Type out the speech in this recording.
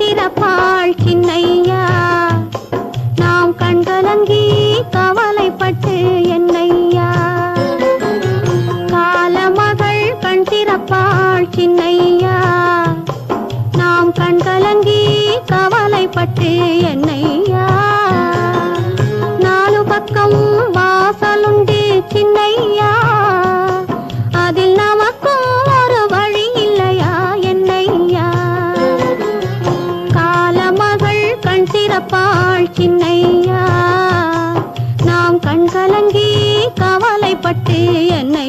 திறப்பாள் சின்னையா? நாம் கண்கலங்கி கவலைப்பட்டு என்னையா? காலமகள் கண் திறப்பாள் சின்னையா? நாம் கண்கலங்கி கவலைப்பட்டு என்னையா? திறப்பாள் நாம் கண்கலங்கி கவலைப்பட்டு என்னை